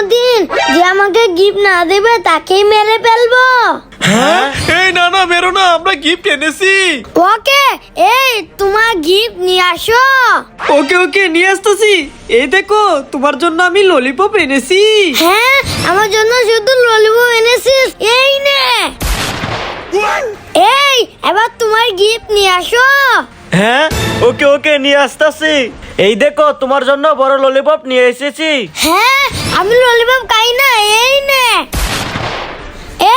জন্মদিন যে আমাকে গিফট না দেবে তাকেই মেরে ফেলব। হ্যাঁ? এই না না বেরো না আমরা গিফট এনেছি। ওকে এই তোমার গিফট নিয়ে আসো। ওকে ওকে নিয়ে আসতেছি। এই দেখো তোমার জন্য আমি ললিপপ এনেছি। হ্যাঁ আমার জন্য শুধু ললিপপ এনেছিস। এই নে। এই এবার তোমার গিফট নিয়ে আসো। হ্যাঁ? ওকে ওকে নিয়ে আসতেছি। এই দেখো তোমার জন্য বড় ললিপপ নিয়ে এসেছি। হ্যাঁ আমি ললিপপ খাই না এই নে।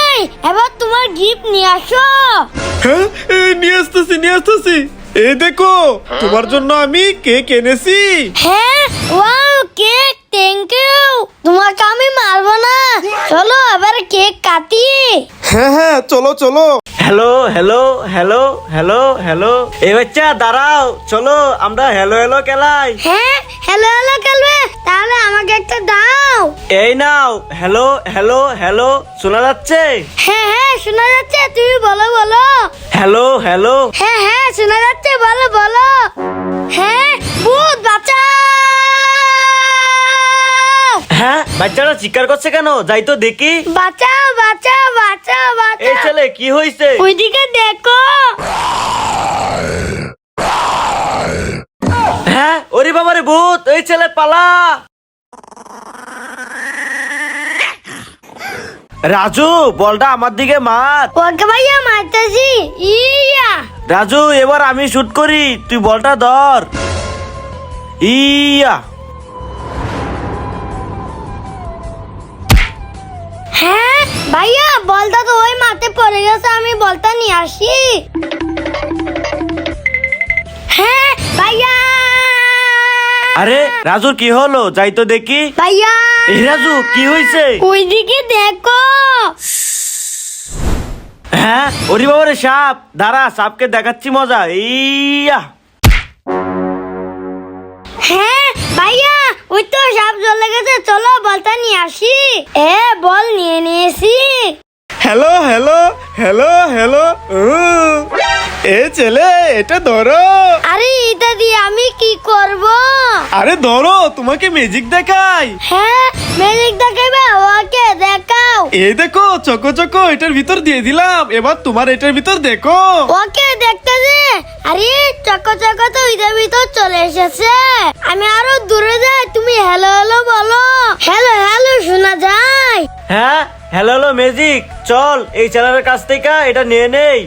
এই এবার তোমার গিফট নিয়ে আসো। হ্যাঁ এই নিয়ে আসতেছি নিয়ে আসতেছি। এই দেখো তোমার জন্য আমি কেক এনেছি। হ্যাঁ ওয়াও কেক থ্যাংক ইউ তোমাকে আমি মারবো না। চলো এবার কেক কাটি। হ্যাঁ হ্যাঁ চলো চলো। Hello hello hello hello hello. এই বাচ্চা দাঁড়াও চলো আমরা হ্যালো হ্যালো খেলাই। হ্যাঁ হ্যালো হ্যালো খেলবে তাহলে আমাকে একটা দাও। এই নাও হ্যালো হ্যালো হ্যালো শোনা যাচ্ছে? হ্যাঁ হ্যাঁ শোনা যাচ্ছে তুমি বলো বলো। Hello hello. হ্যাঁ হ্যাঁ শোনা যাচ্ছে বলো বলো। বাচ্চারা চিৎকার করছে কেন? যাই তো দেখি। বাঁচাও বাঁচাও বাঁচাও এই বাঁচাও ছেলে কি হয়েছে ওইদিকে দেখো। হ্যাঁ ওরে বাবারে ভূত এই ছেলে পালা। রাজু বলটা আমার দিকে মার। ওকে ভাইয়া মারতেছি। ইয়া। রাজু এবার আমি শুট করি তুই বলটা ধর। ইয়া। হ্যাঁ ভাইয়া বলটা তো ওই মাঠে পড়ে গেছে আমি বলটা নিয়ে আসি। হ্যাঁ ভাইয়া। আরে রাজুর কি হলো? যাই তো দেখি। ভাইয়া। এই রাজু কি হয়েছে ওইদিকে দেখো। হ্যাঁ ওরে বাবারে সাপ। দাঁড়া সাপকে দেখাচ্ছি মজা। ইয়া। হ্যাঁ ওই তো সাপ জ্বলে গেছে, চলো বলটা নিয়ে আসি। এ, বল নিয়ে নিয়েছি। হ্যালো হ্যালো হ্যালো হ্যালো এ ছেলে এটা ধরো। আরে এটা দিয়ে আমি কি করব? আরে ধরো তোমাকে ম্যাজিক দেখাই। হ্যাঁ ম্যাজিক দেখাইবে ওকে দেখাও। এই দেখো চকো চকো এটার ভিতর দিয়ে দিলাম। এবার তোমার এটার ভিতর দেখো। ওকে দেখতে দে। আরে চকো চকো তো ওইটার ভিতর চলে এসেছে। আমি আরও দূরে যাই তুমি হ্যালো হ্যালো বলো। হ্যালো হ্যালো শোনা যায়। হ্যাঁ হ্যালো হ্যালো ম্যাজিক চল এই চ্যানেলের কাছ থেকে এটা নিয়ে নেই।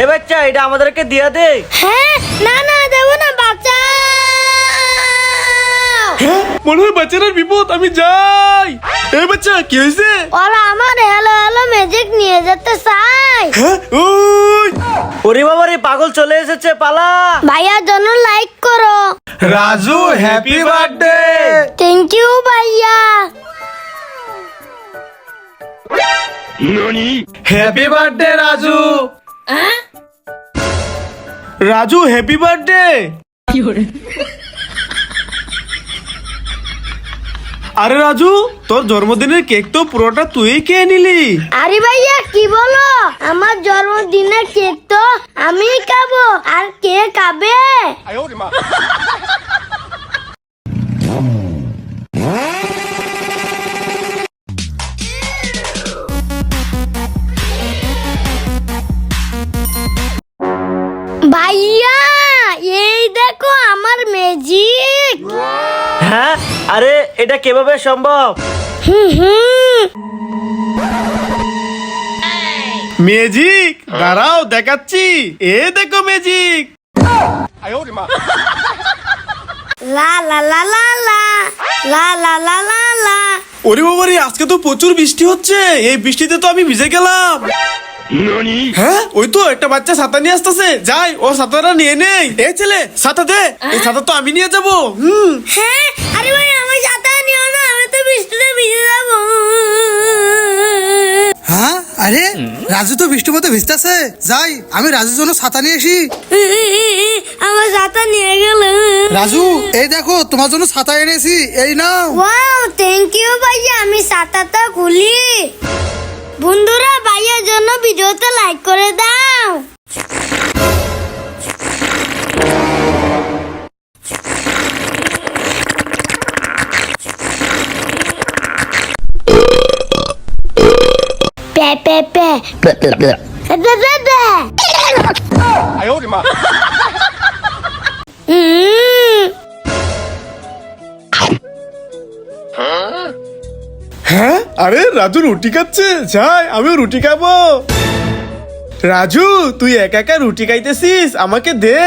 এ বাচ্চা এটা আমাদেরকে দিয়ে দে। হ্যাঁ না না দেবো না বাচ্চা হ্যাঁ মনে হয় বাচ্চাটার বিপদ আমি যাই। এই বাচ্চা কি হয়েছে? ওরা আমার হ্যালো হ্যালো ম্যাজিক নিয়ে যেতে চায়। হ্যাঁ ওরে বাবারে পাগল চলে এসেছে পালা। ভাইয়ার জন্য লাইক করো। Raju happy birthday thank you ভাইয়া। Happy birthday Raju. Raju happy birthday আরে রাজু তোর জন্মদিনের কেক তো পুরোটা তুই খেয়ে নিলি। আরে ভাইয়া কি বলো? আমার জন্মদিনের কেক তো আমি খাব। আর কে খাবে? ভাইয়া এই দেখো আমার ম্যাজিক হ্যাঁ আরে এটা কীভাবে সম্ভব? হুম হুম। ম্যাজিক দাঁড়াও দেখাচ্ছি। এ দেখো ম্যাজিক লা লা লা লা লা। লা লা লা লা লা। ওরে বাবারে আজকে তো প্রচুর বৃষ্টি হচ্ছে। এই বৃষ্টিতে তো আমি ভিজে গেলাম। হ্যাঁ? ওই তো একটা বাচ্চা ছাতা নিয়ে আসতেছে। যাই ও ছাতাটা নিয়ে নেই। এ ছেলে ছাতা দে। এই ছাতা তো আমি নিয়ে যাব। হুম। হ্যাঁ? আরে ভাই আমার ছাতা নিও না আমি তো বৃষ্টিতে ভিজে যাব। হ্যাঁ? আরে রাজু তো বৃষ্টির মতো ভিজতেছে। যাই আমি রাজুর জন্য ছাতা নিয়ে আসি। আমার ছাতা নিয়ে গেল। রাজু এই দেখো তোমার জন্য ছাতা এনেছি। এই নাও। ওয়াও থ্যাংক ইউ ভাইয়া আমি ছাতাটা খুলি। বন্ধুরা ভাইয়ের জন্য ভিডিওতে লাইক করে দাও। প্যা প্যা প্যা হ্যাঁ? আরে রাজু রুটি খাচ্ছে। যাই আমিও রুটি খাব। রাজু তুই একা একা রুটি খাইতেছিস? আমাকে দে।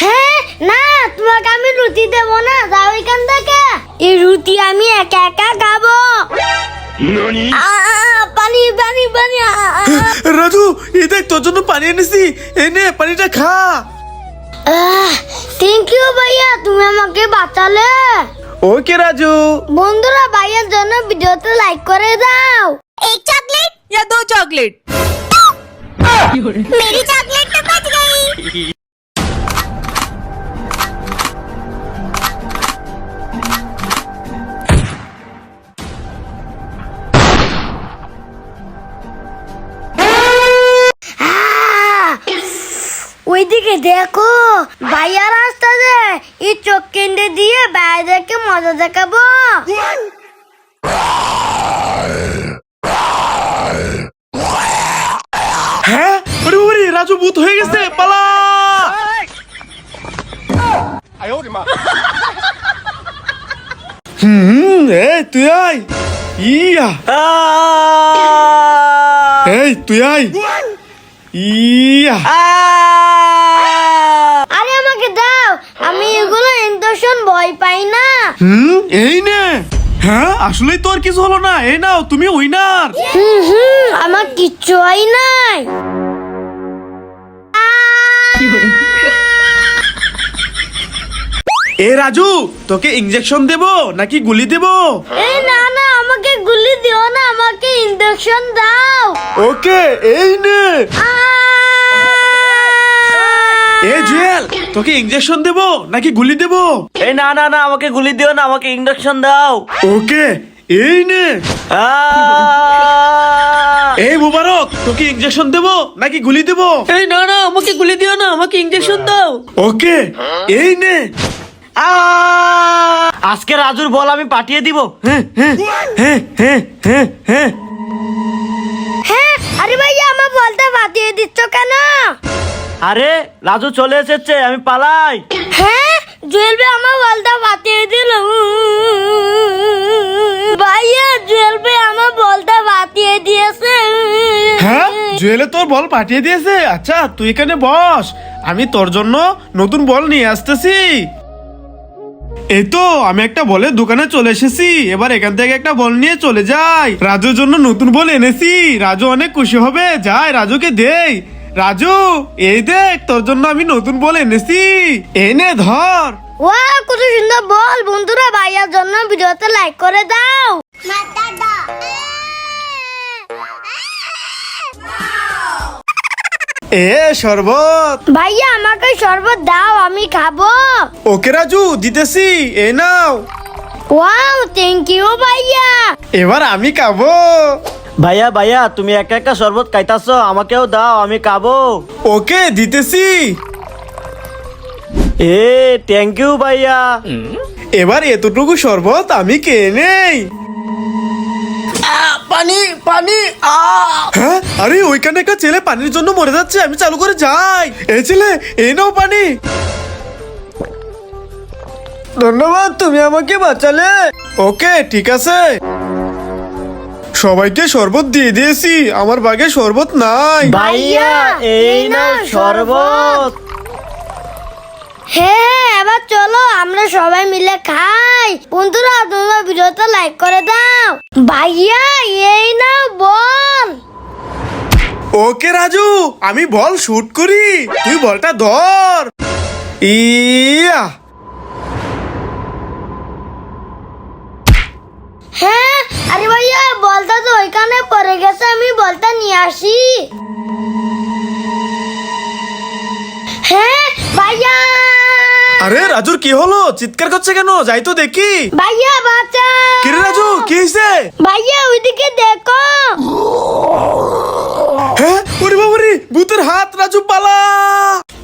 হ্যাঁ না তোমাকে আমি রুটি দেবো না। যাও এখান থেকে। এই রুটি আমি একা একা খাব। আ, পানি পানি পানি রাজু এই দেখ তোর জন্য পানি এনেছি। এই নে পানিটা খা। থ্যাংক ইউ ভাইয়া। তুমি আমাকে বাঁচালে। ওকে রাজু বন্ধুরা ভাইয়ার জন্য ভিডিওতে লাইক করে দাও एक चॉकलेट या दो चॉकलेट मेरी चॉकलेट तो बच गई দেখো ভাইয়ার আসতেছে এই চোখ কেন্দ্রে দিয়ে বাইরেকে মজা দেখাবো। হ্যাঁ? ওরে ওরে রাজু ভূত হয়ে গেছে পালা! হুম এ তুই আয়। ইয়া! এই তুই আয়। ইয়া আহ! আরে আমাকে দাও আমি এগুলো ইনদর্শন ভয় পাই না। হুম? এই নে। হ্যাঁ আসলেই তোর কিছু হলো না। এই নাও তুমি উইনার হুম হুম আমার কিচ্ছু হয় নাই। এ রাজু তোকে ইনজেকশন দেব নাকি গুলি দেব? এই না না আমাকে গুলি দিও না আমাকে ইনজেকশন দাও। ওকে এই নে। এ জুয়েল তোকে ইঞ্জেকশন দেব নাকি গুলি দেব? এই না না না আমাকে গুলি দিও না আমাকে ইন্ডাকশন দাও। ওকে এই নে! এই মুবারক তোকে ইঞ্জেকশন দেব নাকি গুলি দেব? এই না না আমাকে গুলি দিও না আমাকে ইঞ্জেকশন দাও। ওকে এই নে! আজকে রাজুর বল আমি পাঠিয়ে দিব। হ্যাঁ হ্যাঁ হ্যাঁ হ্যাঁ হ্যাঁ হ্যাঁ। হ্যাঁ আরে ভাইয়া আমার বলতে পাঠিয়ে দিচ্ছ কেন? আরে রাজু চলে এসেছে আমি পালাই। হ্যাঁ জুয়েল ভাই আমার বলটা বাতিয়ে দিল। ভাইয়া জুয়েল ভাই আমার বলটা বাতিয়ে দিয়েছে। হ্যাঁ জুয়েলে তোর বল পাঠিয়ে দিয়েছে? আচ্ছা তুই এখানে বস। আমি তোর জন্য নতুন বল নিয়ে আসতেছি। এই তো আমি একটা বলের দোকানে চলে এসেছি। এবার এখান থেকে একটা বল নিয়ে চলে যাই। রাজুর জন্য নতুন বল এনেছি। রাজু অনেক খুশি হবে। যাই রাজুকে দেই। রাজু এই দেখ তোর জন্য আমি নতুন বল এনেছি। এনে ধর। ওয়া কত সুন্দর বল। বন্ধুরা ভাইয়ার জন্য ভিডিওতে লাইক করে দাও। এ শরবত। ভাইয়া আমাকে শরবত দাও আমি খাব। ওকে রাজু দিতেছি এ নাও। ওয়াও থ্যাংক ইউ ভাইয়া। এবার আমি খাব। ভাইয়া ভাইয়া তুমি একা একা শরবত খাইতাছ আমাকেও দাও আমি খাব। ওকে দিতেছি। এ থ্যাংক ইউ ভাইয়া। এবার এতটুকু শরবত আমি কে নেই। পানি পানি হ্যাঁ? আরে ওইখানে একটা ছেলে পানির জন্য মরে যাচ্ছে আমি চালু করে যাই। এই ছেলে এই নাও পানি। ধন্যবাদ তুমি আমাকে বাঁচালে। ওকে ঠিক আছে। সবাইকে শরবত দিয়ে দিয়েছি আমার বাগে শরবত নাই। ভাইয়া এই নাও শরবত। হ্যাঁ এবার চলো আমরা সবাই মিলে খাই। বন্ধুরা তোমরা ভিডিওতে লাইক করে দাও। ভাইয়া এই নাও বল। ওকে রাজু আমি বল শুট করি। তুই বলটা ধর। ইয়া! আসি। হ্যাঁ ভাইয়া। আরে রাজুর কি হলো? চিৎকার করছে কেন? যাই তো দেখি। ভাইয়া বাঁচা কিরে রাজু কি হয়েছে ভাইয়া ওইদিকে দেখো। হ্যাঁ ওরে বাবারে ভূতের হাত রাজু পালা।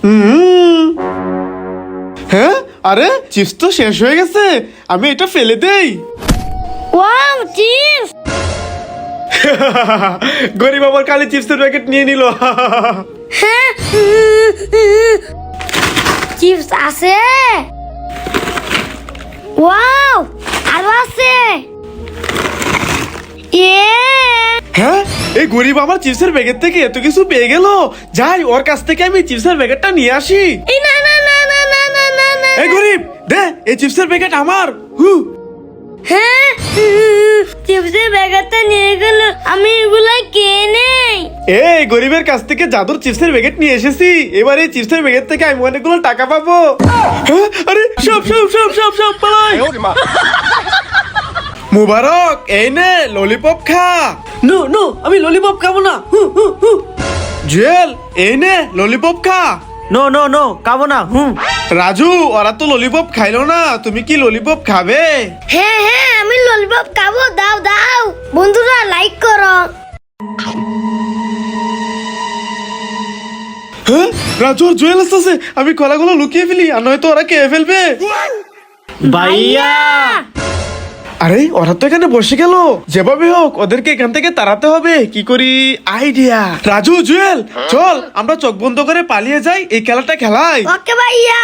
হুম। হ্যাঁ আরে চিপস তো শেষ হয়ে গেছে। আমি এটা ফেলে দেই। Wow chips. গরিব আমার কালি চিপসের প্যাকেট নিয়ে নিল। হ্যাঁ, চিপস আছে। ওয়াও আরও আছে। এ। হ্যাঁ এই গরিব আমার চিপসের প্যাকেট থেকে এত কিছু পেয়ে গেল। যাই ওর কাছ থেকে আমি চিপসের প্যাকেটটা নিয়ে আসি। এই না না না না না না না। এই গরিব দে এই চিপসের প্যাকেট আমার। হু। হ্যাঁ চিপসের ব্যাগটা নিয়ে গেল। আমি এগুলা কে নেই। এই গরিবের কাছ থেকে জাদুর চিপসের প্যাকেট নিয়ে এসেছি। এবার এই চিপসের প্যাকেট থেকে আমি অনেকগুলো টাকা পাবো। হ্যাঁ? আরে সব সব সব সব সব পালাই। মুবারক এই নে ললিপপ খা। নো নো আমি ললিপপ খাব না। জুয়েল এই নে ললিপপ খা। নো নো নো খাব না হুম। রাজু ওরা তো ললিপপ খাইলো না তুমি কি ললিপপ খাবে? হ্যাঁ হ্যাঁ আমি ললিপপ খাব দাও দাও। বন্ধুরা লাইক করো। হ্যাঁ রাজু আর জুয়েল আসতেছে আমি কলাগুলো লুকিয়ে ফেলি আর নয়তো ওরা খেয়ে ফেলবে। ভাইয়া! আরে ওরা তো এখানে বসে গেল। যেভাবে হোক ওদেরকে এখান থেকে তাড়াতে হবে। কি করি? আইডিয়া। রাজু জুয়েল চল আমরা চোখ বন্ধ করে পালিয়ে যাই। এই খেলাটা খেলাই। ওকে ভাইয়া।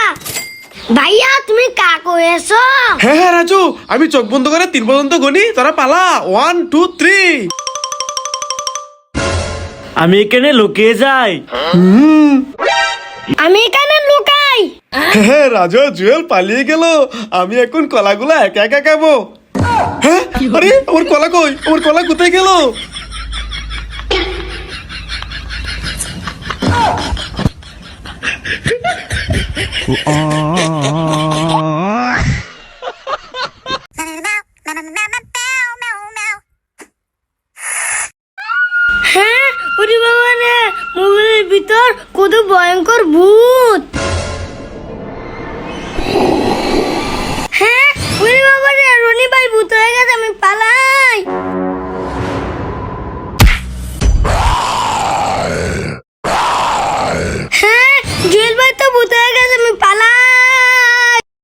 ভাইয়া তুমি কাকু এসো। হ্যাঁ হ্যাঁ রাজু আমি চোখ বন্ধ করে তিন পর্যন্ত গনি। তোরা পালা। ওয়ান টু থ্রি আমি এখানে লুকিয়ে যাই। আমি এখানে লুকাই। হ্যাঁ রাজু জুয়েল পালিয়ে গেল। আমি এখন কলাগুলো একা একা খাব। হ্যাঁ? আরে কলা কই? কলা কোথায় গেল? হ্যাঁ ওরে বাবা রে ভিতর কত ভয়ঙ্কর ভূত। ভূত হয়ে গেছে আমি পালা